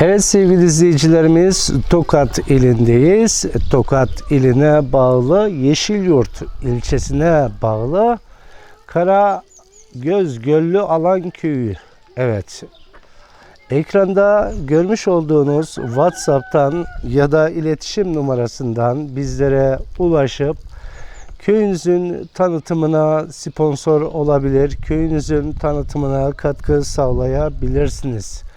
Evet sevgili izleyicilerimiz Tokat ilindeyiz. Tokat iline bağlı Yeşilyurt ilçesine bağlı Kara Göz Göllü Alan Köyü. Evet. Ekranda görmüş olduğunuz WhatsApp'tan ya da iletişim numarasından bizlere ulaşıp köyünüzün tanıtımına sponsor olabilir, köyünüzün tanıtımına katkı sağlayabilirsiniz.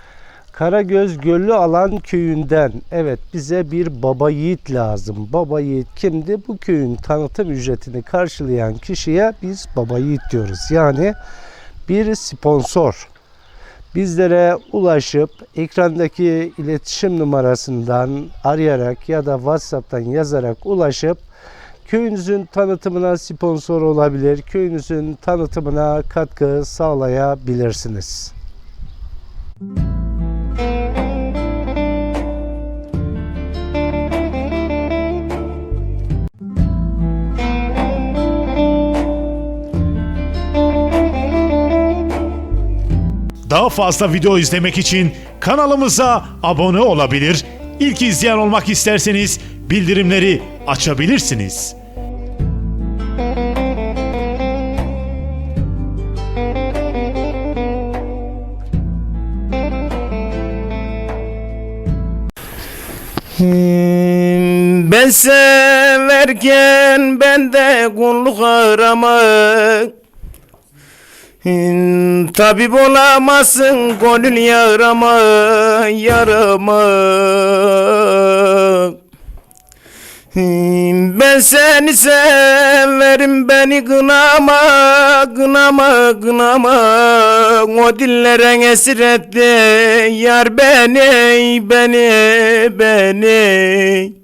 Karagöz Göllü Alan köyünden evet bize bir baba yiğit lazım. Baba yiğit kimdi? Bu köyün tanıtım ücretini karşılayan kişiye biz baba yiğit diyoruz. Yani bir sponsor bizlere ulaşıp ekrandaki iletişim numarasından arayarak ya da WhatsApp'tan yazarak ulaşıp köyünüzün tanıtımına sponsor olabilir, köyünüzün tanıtımına katkı sağlayabilirsiniz. Daha fazla video izlemek için kanalımıza abone olabilir, ilk izleyen olmak isterseniz bildirimleri açabilirsiniz. Hmm, Ben severken bende kulluk aramak Tabip olamazsın gönül yarama yarama. Ben seni severim beni kınama kınama kınama. O dillere esir etti yar beni beni beni